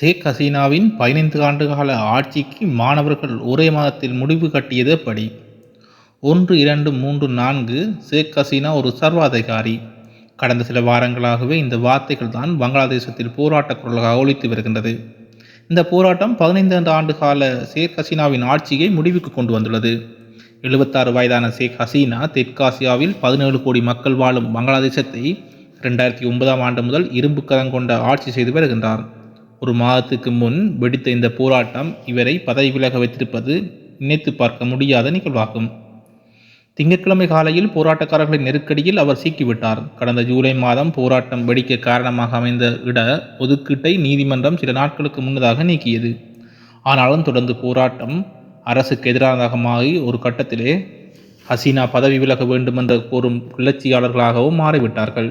ஷேக் ஹசீனாவின் பதினைந்து ஆண்டுகால ஆட்சிக்கு மாணவர்கள் ஒரே மாதத்தில் முடிவு கட்டியது எப்படி? ஒன்று இரண்டு மூன்று நான்கு ஷேக் ஹசீனா ஒரு சர்வாதிகாரி. கடந்த சில வாரங்களாகவே இந்த வார்த்தைகள் தான் பங்களாதேசத்தில் போராட்டக் குரலாக ஒழித்து வருகின்றது. இந்த போராட்டம் பதினைந்து ஆண்டு கால ஷேக் ஹசீனாவின் ஆட்சியை முடிவுக்கு கொண்டு வந்துள்ளது. எழுபத்தாறு வயதான ஷேக் ஹசீனா தெற்காசியாவில் பதினேழு கோடி மக்கள் வாழும் பங்களாதேசத்தை ரெண்டாயிரத்தி ஒன்பதாம் ஆண்டு முதல் இரும்பு கரம் கொண்ட ஆட்சி செய்து வருகின்றார். ஒரு மாதத்துக்கு முன் வெடித்த இந்த போராட்டம் இவரை பதவி விலக வைத்திருப்பது நினைத்து பார்க்க முடியாத நிகழ்வாகும். திங்கட்கிழமை காலையில் போராட்டக்காரர்களின் நெருக்கடியில் அவர் சிக்கிவிட்டார். கடந்த ஜூலை மாதம் போராட்டம் வெடிக்க காரணமாக அமைந்த இட ஒதுக்கீட்டை நீதிமன்றம் சில நாட்களுக்கு முன்னதாக நீக்கியது. ஆனாலும் தொடர்ந்து போராட்டம் அரசுக்கு எதிரானதாக மாறி ஒரு கட்டத்திலே ஹசீனா பதவி விலக வேண்டுமென்று கோரும் கிளர்ச்சியாளர்களாகவும் மாறிவிட்டார்கள்.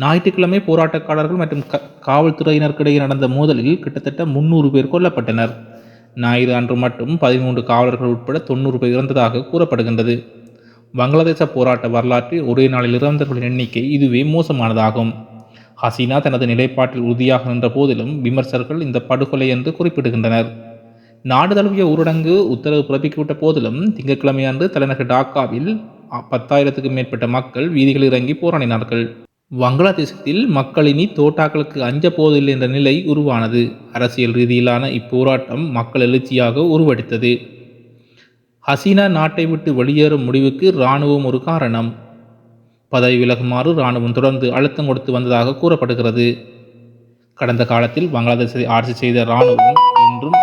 ஞாயிற்றுக்கிழமை போராட்டக்காரர்கள் மற்றும் க காவல்துறையினருக்கிடையே நடந்த மோதலில் கிட்டத்தட்ட முன்னூறு பேர் கொல்லப்பட்டனர். ஞாயிறு அன்று மட்டும் பதிமூன்று காவலர்கள் உட்பட தொண்ணூறு பேர் இறந்ததாக கூறப்படுகின்றது. வங்களாதேச போராட்ட வரலாற்றில் ஒரே நாளில் இறந்தவர்களின் எண்ணிக்கை இதுவே மோசமானதாகும். ஹசீனா தனது நிலைப்பாட்டில் உறுதியாக நின்ற போதிலும் விமர்சகர்கள் இந்த படுகொலை என்று குறிப்பிடுகின்றனர். நாடு தழுவிய ஊரடங்கு உத்தரவு பிறப்பிக்கப்பட்ட போதிலும் திங்கட்கிழமை அன்று தலைநகர் டாக்காவில் பத்தாயிரத்துக்கும் மேற்பட்ட மக்கள் வீதிகளில் இறங்கி போராடினார்கள். வங்காளதேசத்தில் மக்கள் இனி தோட்டாக்களுக்கு அஞ்ச போவதில்லை என்ற நிலை உருவானது. அரசியல் ரீதியிலான இப்போராட்டம் மக்கள் எழுச்சியாக உருவெடுத்தது. ஹசீனா நாட்டை விட்டு வெளியேறும் முடிவுக்கு இராணுவம் ஒரு காரணம். பதவி விலகுமாறு இராணுவம் தொடர்ந்து அழுத்தம் கொடுத்து வந்ததாக கூறப்படுகிறது. கடந்த காலத்தில் வங்காளதேசத்தை ஆட்சி செய்த இராணுவம் இன்றும்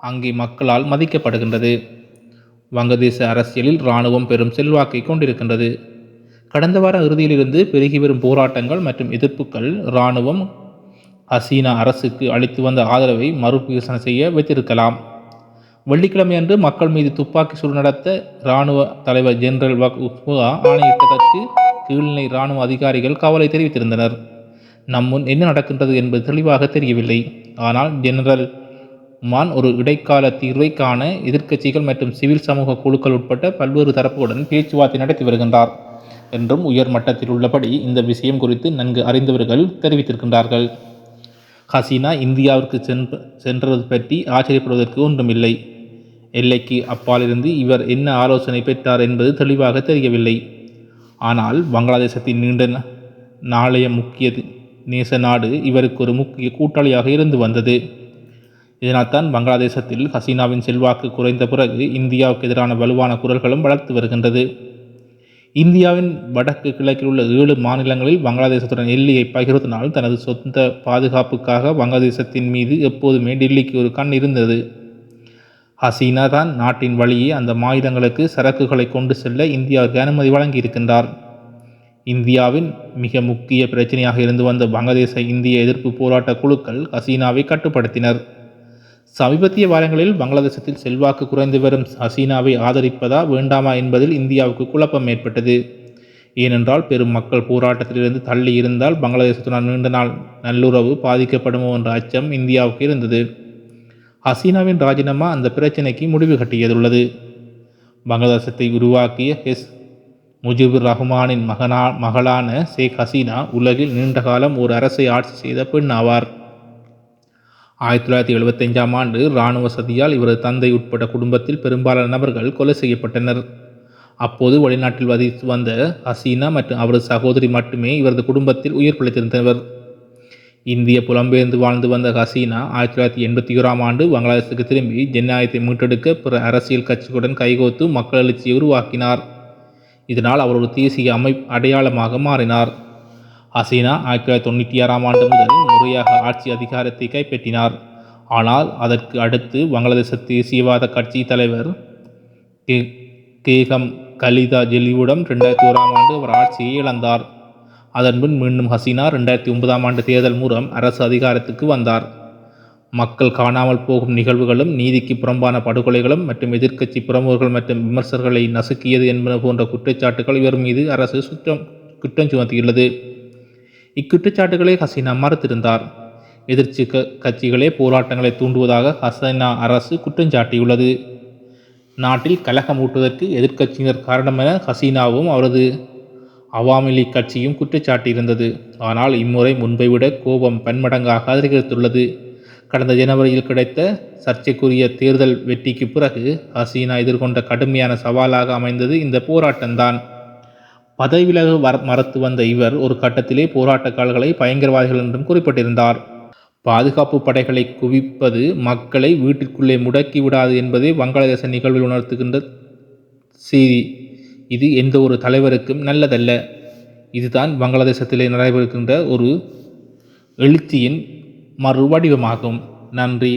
அங்கே மக்களால் மதிக்கப்படுகின்றது. வங்கதேச அரசியலில் இராணுவம் பெரும் செல்வாக்கை கொண்டிருக்கின்றது. கடந்த வார இறுதியிலிருந்து பெருகி வரும் போராட்டங்கள் மற்றும் எதிர்ப்புகள் இராணுவம் ஹசீனா அரசுக்கு அளித்து வந்த ஆதரவை மறுபரிசீலனை செய்ய வைத்திருக்கலாம். வெள்ளிக்கிழமை அன்று மக்கள் மீது துப்பாக்கி சூடு நடத்த இராணுவ தலைவர் ஜெனரல் வக் உஸ்முகா ஆணையிட்டதற்கு கீழ்நிலை இராணுவ அதிகாரிகள் கவலை தெரிவித்திருந்தனர். நம் முன் என்ன நடக்கின்றது என்பது தெளிவாக தெரியவில்லை. ஆனால் ஜெனரல் மான் ஒரு இடைக்கால தீர்வை காண எதிர்க்கட்சிகள் மற்றும் சிவில் சமூக குழுக்கள் உட்பட்ட பல்வேறு தரப்புடன் பேச்சுவார்த்தை நடத்தி வருகின்றார். என்றும் உயர் மட்டத்தில் உள்ளபடி இந்த விஷயம் குறித்து நன்கு அறிந்தவர்கள் தெரிவித்திருக்கின்றார்கள். ஹசீனா இந்தியாவிற்கு சென்று சென்றது பற்றி ஆச்சரியப்படுவதற்கு ஒன்றுமில்லை. எல்லைக்கு அப்பாலிருந்து இவர் என்ன ஆலோசனை பெற்றார் என்பது தெளிவாக தெரியவில்லை. ஆனால் வங்காளதேசத்தின் நீண்ட நாளைய முக்கிய நேச நாடு இவருக்கு ஒரு முக்கிய கூட்டாளியாக இருந்து வந்தது. இதனால்தான் வங்காளதேசத்தில் ஹசீனாவின் செல்வாக்கு குறைந்த பிறகு இந்தியாவுக்கு எதிரான வலுவான குரல்களும் வளர்த்து வருகின்றது. இந்தியாவின் வடக்கு கிழக்கில் உள்ள ஏழு மாநிலங்களில் வங்காளதேசத்துடன் எல்லையை பகிர்வதனால் தனது சொந்த பாதுகாப்புக்காக வங்காளதேசத்தின் மீது எப்போதுமே டெல்லிக்கு ஒரு கண் இருந்தது. ஹசீனா தான் நாட்டின் வழியே அந்த மாநிலங்களுக்கு சரக்குகளை கொண்டு செல்ல இந்தியாவுக்கு அனுமதி வழங்கியிருக்கின்றார். இந்தியாவின் மிக முக்கிய பிரச்சனையாக இருந்து வந்த வங்கதேச இந்திய எதிர்ப்பு போராட்ட குழுக்கள் ஹசீனாவை கட்டுப்படுத்தினர். சமீபத்திய வாரங்களில் பங்களாதேசத்தில் செல்வாக்கு குறைந்து வரும் ஹசீனாவை ஆதரிப்பதா வேண்டாமா என்பதில் இந்தியாவுக்கு குழப்பம் ஏற்பட்டது. ஏனென்றால் பெரும் மக்கள் போராட்டத்திலிருந்து தள்ளி இருந்தால் பங்களாதேசத்துடன் நீண்ட நாள் நல்லுறவு பாதிக்கப்படுமோ என்ற அச்சம் இந்தியாவுக்கு இருந்தது. ஹசீனாவின் ராஜினாமா அந்த பிரச்சினைக்கு முடிவு கட்டியதுள்ளது. பங்களாதேசத்தை உருவாக்கிய ஹெஸ் முஜிபுர் ரஹ்மானின் மகனா மகளான ஷேக் ஹசீனா உலகில் நீண்ட காலம் ஒரு அரசை ஆட்சி செய்த பெண் ஆவார் ஆயிரத்தி தொள்ளாயிரத்தி எழுபத்தஞ்சாம் ஆண்டு இராணுவ சதியால் இவரது தந்தை உட்பட்ட குடும்பத்தில் பெரும்பாலான நபர்கள் கொலை செய்யப்பட்டனர். அப்போது வெளிநாட்டில் வதித்து வந்த ஹசீனா மற்றும் அவரது சகோதரி மட்டுமே இவரது குடும்பத்தில் உயிர் பிழைத்திருந்தவர் இந்திய புலம்பெயர்ந்து வாழ்ந்து வந்த ஹசீனா ஆயிரத்தி தொள்ளாயிரத்தி எண்பத்தி ஓராம் ஆண்டு வங்காளதேசத்துக்கு திரும்பி ஜனநாயகத்தை மீட்டெடுக்க பிற அரசியல் கட்சிகளுடன் கைகோத்து மக்கள் எழுச்சியை உருவாக்கினார். இதனால் அவர் ஒரு தேசிய அமை அடையாளமாக மாறினார். ஹசீனா ஆயிரத்தி தொள்ளாயிரத்தி தொண்ணூற்றி ஆறாம் ஆண்டு முதல் முறையாக ஆட்சி அதிகாரத்தை கைப்பற்றினார். ஆனால் அதற்கு அடுத்து வங்காளதேச தேசியவாத கட்சி தலைவர் கே கேகம் கலிதா ஜெலிவுடன் ரெண்டாயிரத்தி ஓராம் ஆண்டு அவர் ஆட்சியை இழந்தார். அதன்பின் மீண்டும் ஹசீனா ரெண்டாயிரத்தி ஒன்பதாம் ஆண்டு தேர்தல் மூலம் அரசு அதிகாரத்துக்கு வந்தார். மக்கள் காணாமல் போகும் நிகழ்வுகளும் நீதிக்கு புறம்பான படுகொலைகளும் மற்றும் எதிர்க்கட்சி பிரமுகர்கள் மற்றும் விமர்சகர்களை நசுக்கியது என்பன போன்ற குற்றச்சாட்டுகள் இவர் மீது அரசு சுற்றம் குற்றம் சுமத்தியுள்ளது. இக்குற்றச்சாட்டுகளை ஹசீனா மறுத்திருந்தார். எதிர்ச்சி கட்சிகளே போராட்டங்களை தூண்டுவதாக ஹசீனா அரசு குற்றஞ்சாட்டியுள்ளது நாட்டில் கலகம் ஊட்டுவதற்கு எதிர்க்கட்சியினர் காரணம் என ஹசீனாவும் அவரது அவாமி லீக் கட்சியும் குற்றச்சாட்டியிருந்தது ஆனால் இம்முறை முன்பை விட கோபம் பன்மடங்காக அதிகரித்துள்ளது. கடந்த ஜனவரியில் கிடைத்த சர்ச்சைக்குரிய தேர்தல் வெற்றிக்கு பிறகு ஹசீனா எதிர்கொண்ட கடுமையான சவாலாக அமைந்தது இந்த போராட்டம்தான். பதவி விலக வர மறுத்து வந்த இவர் ஒரு கட்டத்திலே போராட்டக்காரர்களை பயங்கரவாதிகள் என்றும் குறிப்பிட்டிருந்தார். பாதுகாப்பு படைகளை குவிப்பது மக்களை வீட்டிற்குள்ளே முடக்கி விடாது என்பதை வங்காளதேச நிகழ்வில் உணர்த்துகின்ற செய்தி. இது எந்த ஒரு தலைவருக்கும் நல்லதல்ல. இதுதான் வங்காளதேசத்திலே நடைபெறுகின்ற ஒரு எழுச்சியின் மறு வடிவமாகும் நன்றி.